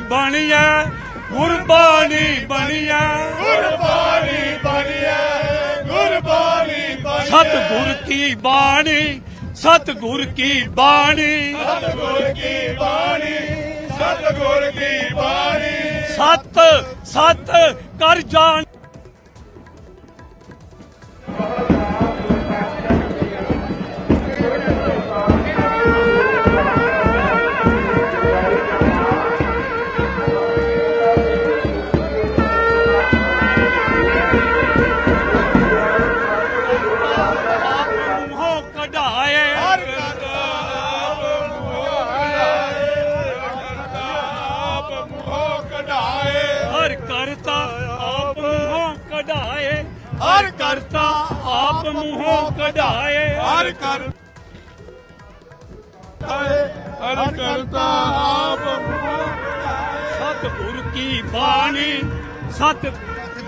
ਬਣੀਐ ਗੁਰਬਾਣੀ ਬਣੀਐ। ਗੁਰਬਾਣੀ ਬਣਿਆ ਗੁਰਬਾਣੀ ਬਣਿਆ ਸਤਿਗੁਰ ਕੀ ਬਾਣੀ ਸਤਿਗੁਰ ਕੀ ਬਾਣੀ। ਸਤਿਗੁਰ ਕੀ ਬਾਣੀ ਸਤਿਗੁਰ ਕੀ ਬਾਣੀ। ਸਤ ਸਤ ਕਰ ਜਾਣ ਹਰ ਕਰ ਹਰ ਕਰਤਾ ਆਪ ਸਤਿਗੁਰ ਕੀ ਬਾਣੀ, ਸਤ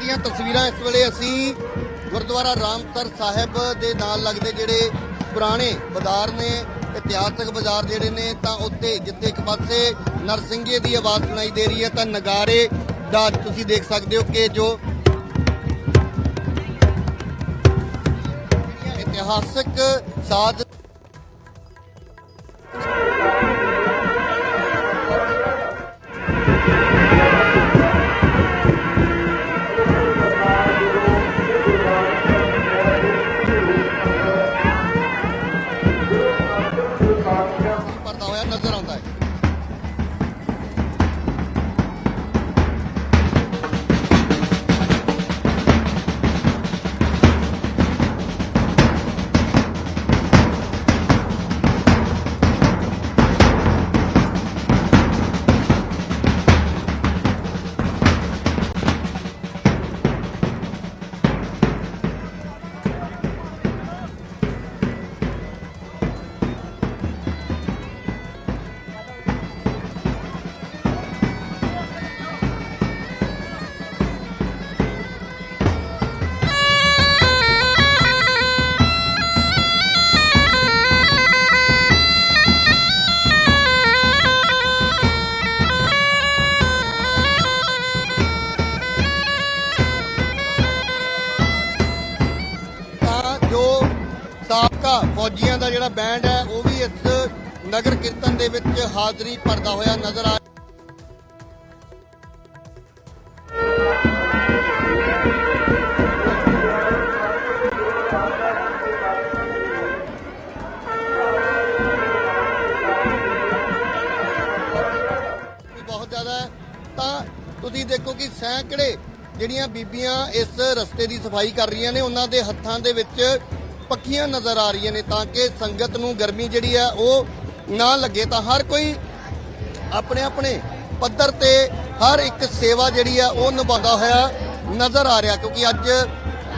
ਦੀਆਂ ਤਸਵੀਰਾਂ ਇਸ ਵੇਲੇ ਅਸੀਂ ਗੁਰਦੁਆਰਾ ਰਾਮਸਰ ਸਾਹਿਬ ਦੇ ਨਾਲ ਲੱਗਦੇ ਜਿਹੜੇ ਪੁਰਾਣੇ ਬਾਜ਼ਾਰ ਨੇ, ਇਤਿਹਾਸਕ ਬਾਜ਼ਾਰ ਜਿਹੜੇ ਨੇ, ਤਾਂ ਉੱਤੇ ਜਿੱਥੇ ਇੱਕ ਪਾਸੇ ਨਰਸਿੰਘੇ ਦੀ ਆਵਾਜ਼ ਸੁਣਾਈ ਦੇ ਰਹੀ ਹੈ, ਤਾਂ ਨਗਾਰੇ ਦਾ ਤੁਸੀਂ ਦੇਖ ਸਕਦੇ ਹੋ ਕਿ ਜੋ ਇਤਿਹਾਸਕ ਸਾਧ ਸਾਬਕਾ ਫੌਜੀਆਂ ਦਾ ਜਿਹੜਾ ਬੈਂਡ ਹੈ, ਉਹ ਵੀ ਇਸ ਨਗਰ ਕੀਰਤਨ ਦੇ ਵਿੱਚ ਹਾਜ਼ਰੀ ਭਰਦਾ ਹੋਇਆ ਨਜ਼ਰ ਆ ਵੀ ਬਹੁਤ ਜ਼ਿਆਦਾ ਹੈ। ਤਾਂ ਤੁਸੀਂ ਦੇਖੋ ਕਿ ਸੈਂਕੜੇ ਜਿਹੜੀਆਂ ਬੀਬੀਆਂ ਇਸ ਰਸਤੇ ਦੀ ਸਫ਼ਾਈ ਕਰ ਰਹੀਆਂ ਨੇ, ਉਹਨਾਂ ਦੇ ਹੱਥਾਂ ਦੇ ਵਿੱਚ ਪੱਕੀਆਂ ਨਜ਼ਰ ਆ ਰਹੀਆਂ ਨੇ ਤਾਂ ਕਿ ਸੰਗਤ ਨੂੰ ਗਰਮੀ ਜਿਹੜੀ ਆ ਉਹ ਨਾ ਲੱਗੇ ਤਾਂ ਹਰ ਕੋਈ ਆਪਣੇ ਆਪਣੇ ਪੱਧਰ ਤੇ ਹਰ ਇੱਕ ਸੇਵਾ ਜਿਹੜੀ ਆ ਉਹ ਨਿਭਾਉਂਦਾ ਹੋਇਆ ਨਜ਼ਰ ਆ ਰਿਹਾ ਕਿਉਂਕਿ ਅੱਜ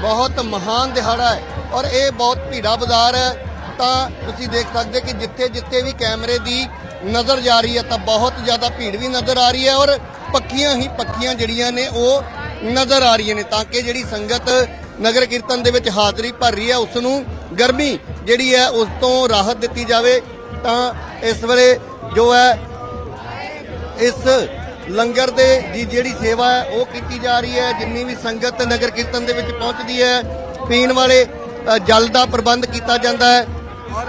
ਬਹੁਤ ਮਹਾਨ ਦਿਹਾੜਾ ਹੈ ਔਰ ਇਹ ਬਹੁਤ ਭੀੜਾ ਬਾਜ਼ਾਰ ਹੈ। ਤਾਂ ਤੁਸੀਂ ਦੇਖ ਸਕਦੇ ਕਿ ਜਿੱਥੇ ਜਿੱਥੇ ਵੀ ਕੈਮਰੇ ਦੀ ਨਜ਼ਰ ਜਾ ਰਹੀ ਹੈ ਤਾਂ ਬਹੁਤ ਜ਼ਿਆਦਾ ਭੀੜ ਵੀ ਨਜ਼ਰ ਆ ਰਹੀ ਹੈ ਔਰ ਪੱਕੀਆਂ ਹੀ ਪੱਕੀਆਂ ਜਿਹੜੀਆਂ ਨੇ ਉਹ ਨਜ਼ਰ ਆ ਰਹੀਆਂ ਨੇ ਤਾਂ ਕਿ ਜਿਹੜੀ ਸੰਗਤ ਨਗਰ ਕੀਰਤਨ ਦੇ ਵਿੱਚ ਹਾਜ਼ਰੀ ਭਰ ਰਹੀ ਹੈ। ਉਸ ਨੂੰ ਗਰਮੀ ਜਿਹੜੀ ਹੈ, ਉਸ ਤੋਂ ਰਾਹਤ ਦਿੱਤੀ ਜਾਵੇ। ਤਾਂ ਇਸ ਵੇਲੇ ਜੋ ਹੈ, ਇਸ ਲੰਗਰ ਦੇ ਦੀ ਜਿਹੜੀ ਸੇਵਾ ਹੈ, ਉਹ ਕੀਤੀ ਜਾ ਰਹੀ ਹੈ। ਜਿੰਨੀ ਵੀ ਸੰਗਤ ਨਗਰ ਕੀਰਤਨ ਦੇ ਵਿੱਚ ਪਹੁੰਚਦੀ ਹੈ, ਪੀਣ ਵਾਲੇ ਜਲ ਦਾ ਪ੍ਰਬੰਧ ਕੀਤਾ ਜਾਂਦਾ ਹੈ। ਔਰ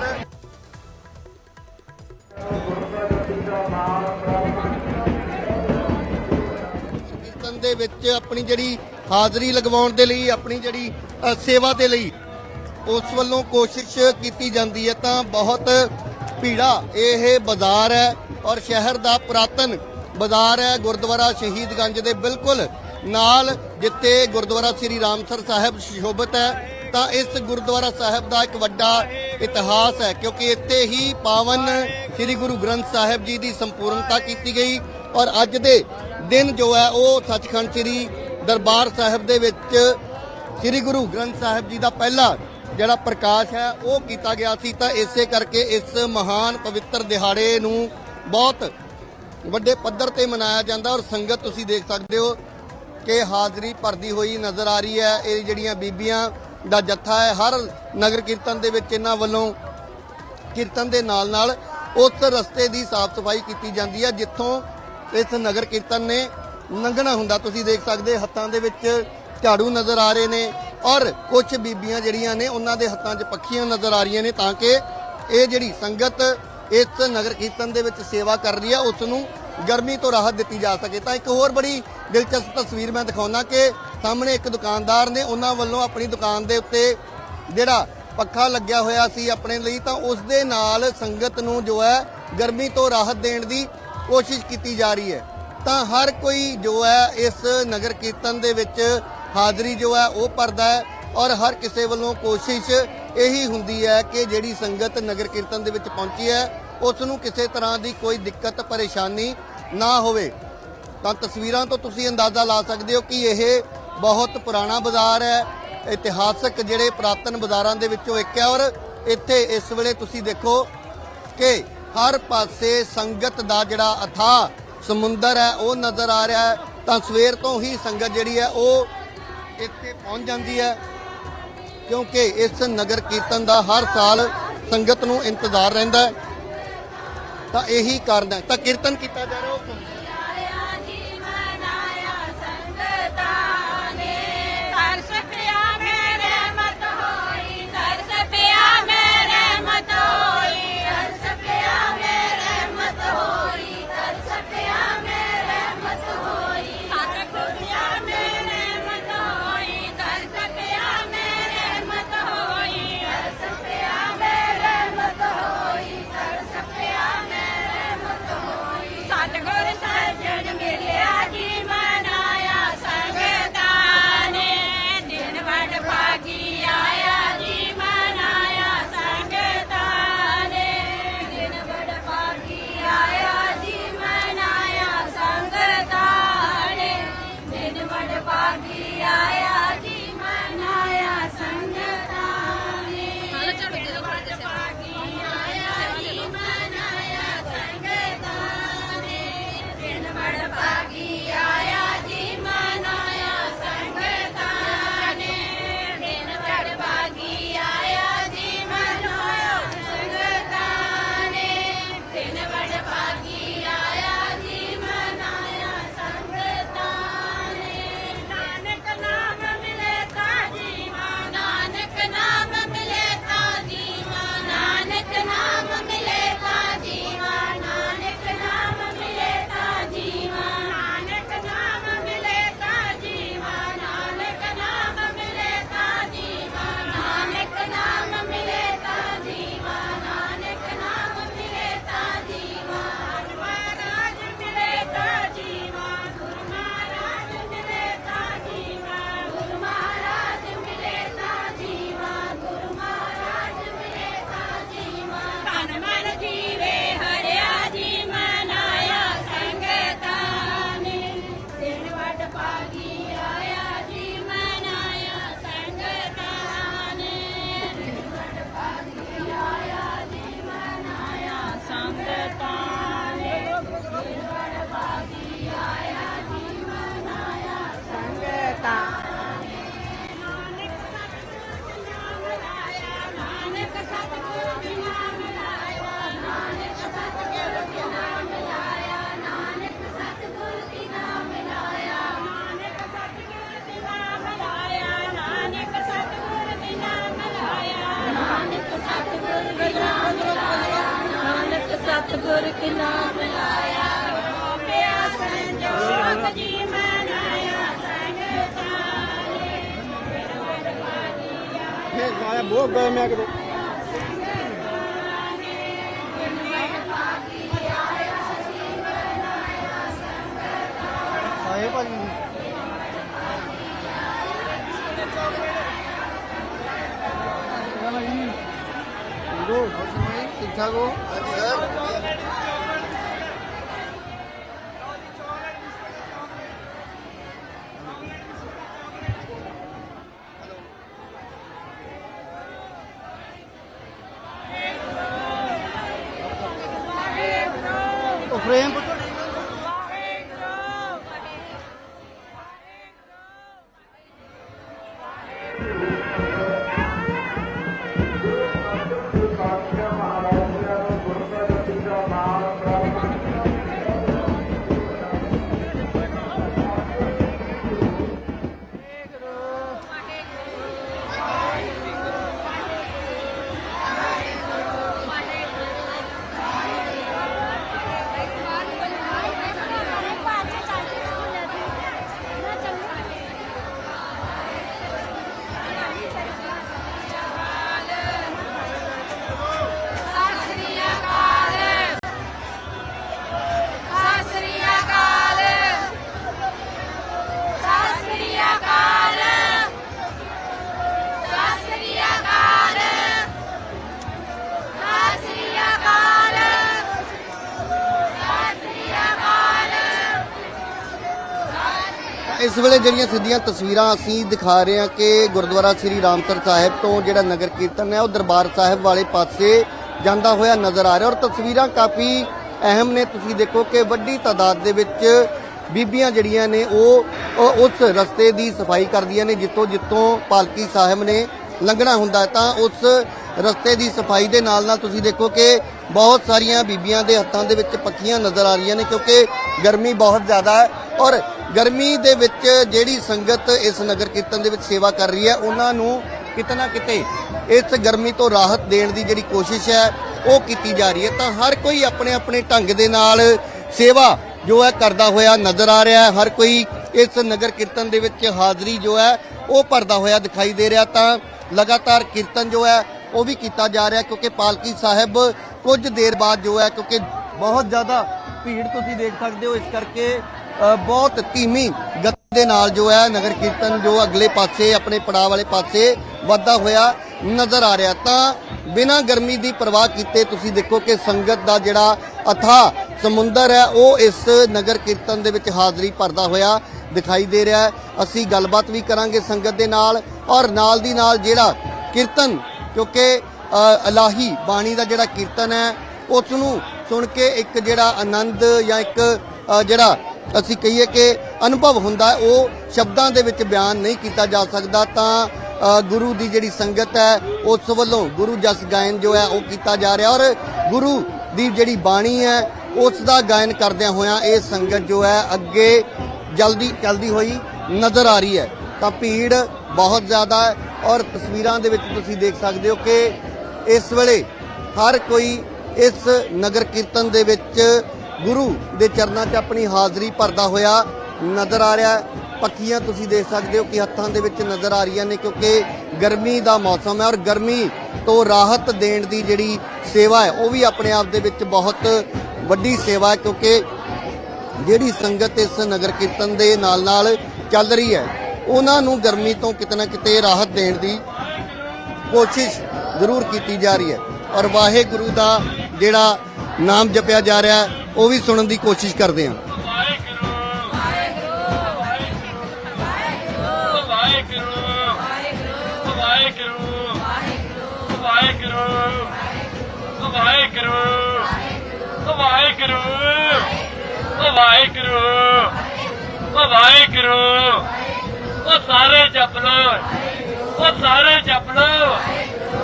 ਕੀਰਤਨ ਦੇ ਵਿੱਚ ਆਪਣੀ ਜਿਹੜੀ ਹਾਜ਼ਰੀ ਲਗਵਾਉਣ ਦੇ ਲਈ, ਆਪਣੀ ਜਿਹੜੀ ਸੇਵਾ ਦੇ ਲਈ ਉਸ ਵੱਲੋਂ ਕੋਸ਼ਿਸ਼ ਕੀਤੀ ਜਾਂਦੀ ਹੈ, ਤਾਂ ਬਹੁਤ ਭੀੜਾ ਇਹ ਬਾਜ਼ਾਰ ਹੈ ਔਰ ਸ਼ਹਿਰ ਦਾ ਪੁਰਾਤਨ ਬਾਜ਼ਾਰ ਹੈ, ਗੁਰਦੁਆਰਾ ਸ਼ਹੀਦਗੰਜ ਦੇ ਬਿਲਕੁਲ ਨਾਲ, ਜਿੱਥੇ ਗੁਰਦੁਆਰਾ ਸ੍ਰੀ ਰਾਮਸਰ ਸਾਹਿਬ ਸ਼ੋਭਤ ਹੈ, ਤਾਂ ਇਸ ਗੁਰਦੁਆਰਾ ਸਾਹਿਬ ਦਾ ਇੱਕ ਵੱਡਾ ਇਤਿਹਾਸ ਹੈ, ਕਿਉਂਕਿ ਇੱਥੇ ਹੀ ਪਾਵਨ ਸ੍ਰੀ ਗੁਰੂ ਗ੍ਰੰਥ ਸਾਹਿਬ ਜੀ ਦੀ ਸੰਪੂਰਨਤਾ ਕੀਤੀ ਗਈ ਔਰ ਅੱਜ ਦੇ ਦਿਨ ਜੋ ਹੈ, ਉਹ ਸੱਚਖੰਡ ਸ੍ਰੀ ਦਰਬਾਰ ਸਾਹਿਬ ਦੇ ਵਿੱਚ ਸ੍ਰੀ ਗੁਰੂ ਗ੍ਰੰਥ ਸਾਹਿਬ ਜੀ ਦਾ ਪਹਿਲਾ ਜਿਹੜਾ ਪ੍ਰਕਾਸ਼ ਹੈ, ਉਹ ਕੀਤਾ ਗਿਆ ਸੀ। ਤਾਂ ਇਸੇ ਕਰਕੇ ਇਸ ਮਹਾਨ ਪਵਿੱਤਰ ਦਿਹਾੜੇ ਨੂੰ ਬਹੁਤ ਵੱਡੇ ਪੱਧਰ ਤੇ ਮਨਾਇਆ ਜਾਂਦਾ ਔਰ ਸੰਗਤ ਤੁਸੀਂ ਦੇਖ ਸਕਦੇ ਹੋ ਕਿ ਹਾਜ਼ਰੀ ਭਰਦੀ ਹੋਈ ਨਜ਼ਰ ਆ ਰਹੀ ਹੈ। ਇਹ ਜਿਹੜੀਆਂ ਬੀਬੀਆਂ ਦਾ ਜੱਥਾ ਹੈ, ਹਰ ਨਗਰ ਕੀਰਤਨ ਦੇ ਵਿੱਚ ਇਹਨਾਂ ਵੱਲੋਂ ਕੀਰਤਨ ਦੇ ਨਾਲ ਨਾਲ ਉਸ ਰਸਤੇ ਦੀ ਸਾਫ਼ ਸਫ਼ਾਈ ਕੀਤੀ ਜਾਂਦੀ ਹੈ, ਜਿੱਥੋਂ ਇਸ ਨਗਰ ਕੀਰਤਨ ਨੇ ਲੰਘਣਾ ਹੁੰਦਾ, ਤੁਸੀਂ ਦੇਖ ਸਕਦੇ ਹੱਥਾਂ ਦੇ ਵਿੱਚ ਝਾੜੂ ਨਜ਼ਰ ਆ ਰਹੇ ਨੇ ਔਰ ਕੁਝ ਬੀਬੀਆਂ ਜਿਹੜੀਆਂ ਨੇ, ਉਹਨਾਂ ਦੇ ਹੱਥਾਂ 'ਚ ਪੱਖੀਆਂ ਨਜ਼ਰ ਆ ਰਹੀਆਂ ਨੇ ਤਾਂ ਕਿ ਇਹ ਜਿਹੜੀ ਸੰਗਤ ਇਸ ਨਗਰ ਕੀਰਤਨ ਦੇ ਵਿੱਚ ਸੇਵਾ ਕਰ ਰਹੀ ਹੈ ਉਸ ਨੂੰ ਗਰਮੀ ਤੋਂ ਰਾਹਤ ਦਿੱਤੀ ਜਾ ਸਕੇ। ਤਾਂ ਇੱਕ ਹੋਰ ਬੜੀ ਦਿਲਚਸਪ ਤਸਵੀਰ ਮੈਂ ਦਿਖਾਉਣਾ ਕਿ ਸਾਹਮਣੇ ਇੱਕ ਦੁਕਾਨਦਾਰ ਨੇ, ਉਹਨਾਂ ਵੱਲੋਂ ਆਪਣੀ ਦੁਕਾਨ ਦੇ ਉੱਤੇ ਜਿਹੜਾ ਪੱਖਾ ਲੱਗਿਆ ਹੋਇਆ ਸੀ ਆਪਣੇ ਲਈ, ਤਾਂ ਉਸ ਦੇ ਨਾਲ ਸੰਗਤ ਨੂੰ ਜੋ ਹੈ ਗਰਮੀ ਤੋਂ ਰਾਹਤ ਦੇਣ ਦੀ ਕੋਸ਼ਿਸ਼ ਕੀਤੀ ਜਾ ਰਹੀ ਹੈ। ਤਾਂ ਹਰ ਕੋਈ ਜੋ ਹੈ ਇਸ ਨਗਰ ਕੀਰਤਨ ਦੇ ਵਿੱਚ ਹਾਜ਼ਰੀ ਜੋ ਹੈ ਉਹ ਭਰਦਾ ਹੈ ਔਰ ਹਰ ਕਿਸੇ ਵੱਲੋਂ ਕੋਸ਼ਿਸ਼ ਇਹੀ ਹੁੰਦੀ ਹੈ ਕਿ ਜਿਹੜੀ ਸੰਗਤ ਨਗਰ ਕੀਰਤਨ ਦੇ ਵਿੱਚ ਪਹੁੰਚੀ ਹੈ ਉਸ ਨੂੰ ਕਿਸੇ ਤਰ੍ਹਾਂ ਦੀ ਕੋਈ ਦਿੱਕਤ, ਪਰੇਸ਼ਾਨੀ ਨਾ ਹੋਵੇ। ਤਾਂ ਤਸਵੀਰਾਂ ਤੋਂ ਤੁਸੀਂ ਅੰਦਾਜ਼ਾ ਲਾ ਸਕਦੇ ਹੋ ਕਿ ਇਹ ਬਹੁਤ ਪੁਰਾਣਾ ਬਾਜ਼ਾਰ ਹੈ, ਇਤਿਹਾਸਕ ਜਿਹੜੇ ਪੁਰਾਤਨ ਬਾਜ਼ਾਰਾਂ ਦੇ ਵਿੱਚੋਂ ਇੱਕ ਹੈ ਔਰ ਇੱਥੇ ਇਸ ਵੇਲੇ ਤੁਸੀਂ ਦੇਖੋ ਕਿ ਹਰ ਪਾਸੇ ਸੰਗਤ ਦਾ ਜਿਹੜਾ ਅਥਾ ਸਮੁੰਦਰ ਹੈ, ਉਹ ਨਜ਼ਰ ਆ ਰਿਹਾ ਹੈ, ਤਾਂ ਸਵੇਰ ਤੋਂ ਹੀ ਸੰਗਤ ਜਿਹੜੀ ਹੈ, ਉਹ ਇੱਥੇ ਪਹੁੰਚ ਜਾਂਦੀ ਹੈ। ਕਿਉਂਕਿ ਇਸ ਨਗਰ ਕੀਰਤਨ ਦਾ ਹਰ ਸਾਲ ਸੰਗਤ ਨੂੰ ਇੰਤਜ਼ਾਰ ਰਹਿੰਦਾ ਹੈ। ਤਾਂ ਇਹੀ ਕਾਰਨ ਹੈ। ਤਾਂ ਕੀਰਤਨ ਕੀਤਾ ਜਾ ਰਿਹਾ ਉਹ 喽。ਜਿਹੜੀਆਂ ਸਿੱਧੀਆਂ ਤਸਵੀਰਾਂ ਅਸੀਂ ਦਿਖਾ ਰਹੇ ਹਾਂ ਕਿ ਗੁਰਦੁਆਰਾ ਸ੍ਰੀ ਰਾਮਸਰ ਸਾਹਿਬ ਤੋਂ ਜਿਹੜਾ ਨਗਰ ਕੀਰਤਨ ਹੈ, ਉਹ ਦਰਬਾਰ ਸਾਹਿਬ ਵਾਲੇ ਪਾਸੇ ਜਾਂਦਾ ਹੋਇਆ ਨਜ਼ਰ ਆ ਰਿਹਾ ਔਰ ਤਸਵੀਰਾਂ ਕਾਫੀ ਅਹਿਮ ਨੇ। ਤੁਸੀਂ ਦੇਖੋ ਕਿ ਵੱਡੀ ਤਾਦਾਦ ਦੇ ਵਿੱਚ ਬੀਬੀਆਂ ਜਿਹੜੀਆਂ ਨੇ, ਉਹ ਉਸ ਰਸਤੇ ਦੀ ਸਫ਼ਾਈ ਕਰਦੀਆਂ ਨੇ, ਜਿੱਥੋਂ ਜਿੱਥੋਂ ਪਾਲਕੀ ਸਾਹਿਬ ਨੇ ਲੰਘਣਾ ਹੁੰਦਾ ਤਾਂ ਉਸ ਰਸਤੇ ਦੀ ਸਫ਼ਾਈ ਦੇ ਨਾਲ ਨਾਲ ਤੁਸੀਂ ਦੇਖੋ ਕਿ ਬਹੁਤ ਸਾਰੀਆਂ ਬੀਬੀਆਂ ਦੇ ਹੱਥਾਂ ਦੇ ਵਿੱਚ ਪੱਖੀਆਂ ਨਜ਼ਰ ਆ ਰਹੀਆਂ ਨੇ, ਕਿਉਂਕਿ ਗਰਮੀ ਬਹੁਤ ਜ਼ਿਆਦਾ ਹੈ ਔਰ ਗਰਮੀ ਦੇ ਵਿੱਚ ਜਿਹੜੀ ਸੰਗਤ ਇਸ ਨਗਰ ਕੀਰਤਨ ਦੇ ਵਿੱਚ ਸੇਵਾ ਕਰ ਰਹੀ ਹੈ, ਉਹਨਾਂ ਨੂੰ ਕਿਤੇ ਨਾ ਕਿਤੇ ਇਸ ਗਰਮੀ ਤੋਂ ਰਾਹਤ ਦੇਣ ਦੀ ਜਿਹੜੀ ਕੋਸ਼ਿਸ਼ ਹੈ, ਉਹ ਕੀਤੀ ਜਾ ਰਹੀ ਹੈ। ਤਾਂ ਹਰ ਕੋਈ ਆਪਣੇ ਆਪਣੇ ਢੰਗ ਦੇ ਨਾਲ ਸੇਵਾ ਜੋ ਹੈ ਕਰਦਾ ਹੋਇਆ ਨਜ਼ਰ ਆ ਰਿਹਾ ਹੈ। ਹਰ ਕੋਈ ਇਸ ਨਗਰ ਕੀਰਤਨ ਦੇ ਵਿੱਚ ਹਾਜ਼ਰੀ ਜੋ ਹੈ, ਉਹ ਭਰਦਾ ਹੋਇਆ ਦਿਖਾਈ ਦੇ ਰਿਹਾ। ਤਾਂ ਲਗਾਤਾਰ ਕੀਰਤਨ ਜੋ ਹੈ, ਉਹ ਵੀ ਕੀਤਾ ਜਾ ਰਿਹਾ ਕਿਉਂਕਿ ਪਾਲਕੀ ਸਾਹਿਬ ਕੁਝ ਦੇਰ ਬਾਅਦ ਜੋ ਹੈ, ਕਿਉਂਕਿ ਬਹੁਤ ਜ਼ਿਆਦਾ ਭੀੜ ਤੁਸੀਂ ਦੇਖ ਸਕਦੇ ਹੋ, ਇਸ ਕਰਕੇ ਬਹੁਤ ਧੀਮੀ ਗਤੀ ਦੇ ਨਾਲ ਜੋ ਹੈ ਨਗਰ ਕੀਰਤਨ ਜੋ ਅਗਲੇ ਪਾਸੇ, ਆਪਣੇ ਪੜਾਅ ਵਾਲੇ ਪਾਸੇ ਵੱਧਦਾ ਹੋਇਆ ਨਜ਼ਰ ਆ ਰਿਹਾ। ਤਾਂ ਬਿਨਾਂ ਗਰਮੀ ਦੀ ਪਰਵਾਹ ਕੀਤੇ ਤੁਸੀਂ ਦੇਖੋ ਕਿ ਸੰਗਤ ਦਾ ਜਿਹੜਾ ਅਥਾ ਸਮੁੰਦਰ ਹੈ, ਉਹ ਇਸ ਨਗਰ ਕੀਰਤਨ ਦੇ ਵਿੱਚ ਹਾਜ਼ਰੀ ਭਰਦਾ ਹੋਇਆ ਦਿਖਾਈ ਦੇ ਰਿਹਾ ਹੈ। ਅਸੀਂ ਗੱਲਬਾਤ ਵੀ ਕਰਾਂਗੇ ਸੰਗਤ ਦੇ ਨਾਲ ਔਰ ਨਾਲ ਦੀ ਨਾਲ ਜਿਹੜਾ ਕੀਰਤਨ, ਕਿਉਂਕਿ ਅਲਾਹੀ ਬਾਣੀ ਦਾ ਜਿਹੜਾ ਕੀਰਤਨ ਹੈ ਉਸ ਨੂੰ ਸੁਣ ਕੇ ਇੱਕ ਜਿਹੜਾ ਆਨੰਦ ਜਾਂ ਇੱਕ ਜਿਹੜਾ ਅਸੀਂ ਕਹੀਏ ਕਿ ਅਨੁਭਵ ਹੁੰਦਾ ਉਹ ਸ਼ਬਦਾਂ ਦੇ ਵਿੱਚ ਬਿਆਨ ਨਹੀਂ ਕੀਤਾ ਜਾ ਸਕਦਾ, ਤਾਂ ਗੁਰੂ ਦੀ ਜਿਹੜੀ ਸੰਗਤ ਹੈ, ਉਸ ਵੱਲੋਂ ਗੁਰੂ ਜਸ ਗਾਇਨ ਜੋ ਹੈ, ਉਹ ਕੀਤਾ ਜਾ ਰਿਹਾ। ਔਰ ਗੁਰੂ ਦੀ ਜਿਹੜੀ ਬਾਣੀ ਹੈ, ਉਸ ਦਾ ਗਾਇਨ ਕਰਦਿਆਂ ਹੋਇਆਂ ਇਹ ਸੰਗਤ ਜੋ ਹੈ, ਅੱਗੇ ਜਲਦੀ, ਚੱਲਦੀ ਹੋਈ ਨਜ਼ਰ ਆ ਰਹੀ ਹੈ। ਤਾਂ ਭੀੜ ਬਹੁਤ ਜ਼ਿਆਦਾ ਹੈ, ਔਰ ਤਸਵੀਰਾਂ ਦੇ ਵਿੱਚ ਤੁਸੀਂ ਦੇਖ ਸਕਦੇ ਹੋ ਕਿ ਇਸ ਵੇਲੇ ਹਰ ਕੋਈ ਇਸ ਨਗਰ ਕੀਰਤਨ ਦੇ ਵਿੱਚ ਗੁਰੂ ਦੇ ਚਰਨਾਂ 'ਚ ਆਪਣੀ ਹਾਜ਼ਰੀ ਭਰਦਾ ਹੋਇਆ ਨਜ਼ਰ ਆ ਰਿਹਾ ਹੈ। ਪੱਖੀਆਂ ਤੁਸੀਂ ਦੇਖ ਸਕਦੇ ਹੋ ਕਿ ਹੱਥਾਂ ਦੇ ਵਿੱਚ ਨਜ਼ਰ ਆ ਰਹੀਆਂ ਨੇ ਕਿਉਂਕਿ ਗਰਮੀ ਦਾ ਮੌਸਮ ਹੈ ਔਰ ਗਰਮੀ ਤੋਂ ਰਾਹਤ ਦੇਣ ਦੀ ਜਿਹੜੀ ਸੇਵਾ ਹੈ, ਉਹ ਵੀ ਆਪਣੇ ਆਪ ਦੇ ਵਿੱਚ ਬਹੁਤ ਵੱਡੀ ਸੇਵਾ ਹੈ ਕਿਉਂਕਿ ਜਿਹੜੀ ਸੰਗਤ ਇਸ ਨਗਰ ਕੀਰਤਨ ਦੇ ਨਾਲ ਨਾਲ ਚੱਲ ਰਹੀ ਹੈ, ਉਹਨਾਂ ਨੂੰ ਗਰਮੀ ਤੋਂ ਕਿਤੇ ਨਾ ਕਿਤੇ ਰਾਹਤ ਦੇਣ ਦੀ ਕੋਸ਼ਿਸ਼ ਜ਼ਰੂਰ ਕੀਤੀ ਜਾ ਰਹੀ ਹੈ। ਔਰ ਵਾਹਿਗੁਰੂ ਦਾ ਜਿਹੜਾ ਨਾਮ ਜਪਿਆ ਜਾ ਰਿਹਾ ਹੈ ਉਹ ਵੀ ਸੁਣਨ ਦੀ ਕੋਸ਼ਿਸ਼ ਕਰਦੇ ਹਾਂ ਵਾਹਿਗੁਰੂ ਵਾਹਿਗੁਰੂ ਵਾਹਿਗੁਰੂ ਵਾਹਿਗੁਰੂ ਉਹ ਸਾਰੇ ਜਪ ਲੋ ਉਹ ਸਾਰੇ ਜਪ ਲੋ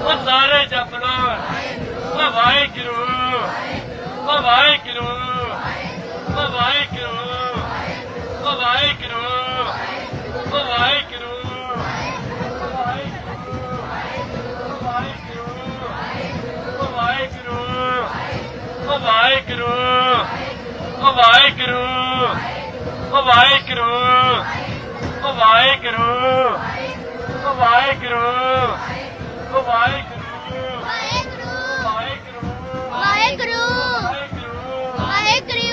ਉਹ ਸਾਰੇ ਜਪ ਲੋ ਵਾਹਿਗੁਰੂ ਉਹ ਵਾਹਿਗੁਰੂ ਉਹ ਵਾਹਿਗੁਰੂ ਉਹ ਵਾਹਿਗੁਰੂ ਵਾਹਿਗੁਰੂ ਵਾਹਿਗੁਰੂ ਵਾਹਿਗੁਰੂ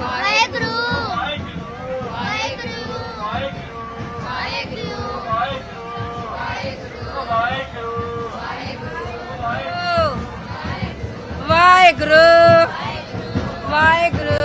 ਵਾਹਿਗੁਰੂ ਵਾਹਿਗੁਰੂ ਵਾਹਿਗੁਰੂ ਵਾਹਿਗੁਰੂ ਵਾਹਿਗੁਰੂ ਵਾਹਿਗੁਰੂ ਵਾਹਿਗੁਰੂ ਵਾਹਿਗੁਰੂ